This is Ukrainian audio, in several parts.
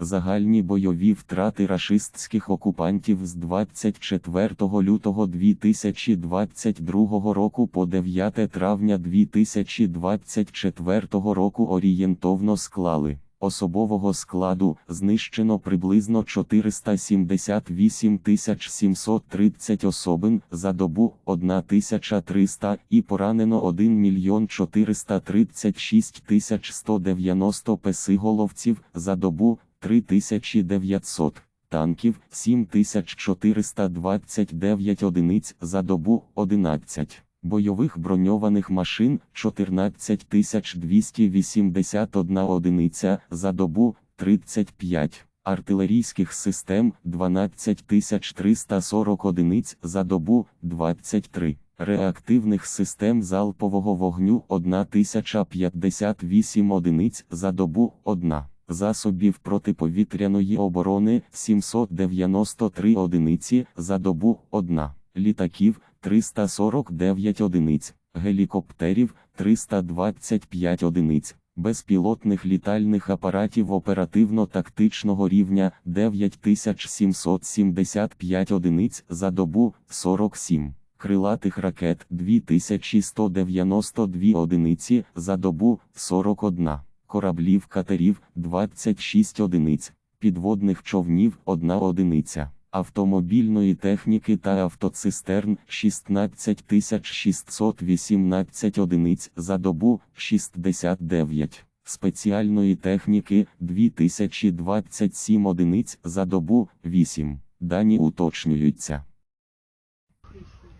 Загальні бойові втрати рашистських окупантів з 24 лютого 2022 року по 9 травня 2024 року орієнтовно склали. Особового складу знищено приблизно 478 730 особин за добу 1300 і поранено 1 мільйон 436 190 песиголовців за добу 3900 танків 7429 одиниць за добу 11 бойових броньованих машин 14281 одиниця за добу 35 артилерійських систем 12340 одиниць за добу 23 реактивних систем залпового вогню 1058 одиниць за добу 1 засобів протиповітряної оборони 793 одиниці за добу 1 літаків 349 одиниць, гелікоптерів 325 одиниць, безпілотних літальних апаратів оперативно-тактичного рівня 9775 одиниць за добу 47. Крилатих ракет 2192 одиниці за добу 41, кораблів катерів 26 одиниць, підводних човнів 1 одиниця автомобільної техніки та автоцистерн 16618 одиниць за добу 69, спеціальної техніки 2027 одиниць за добу 8. Дані уточнюються.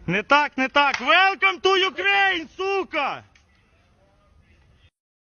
Не так, не так. Welcome to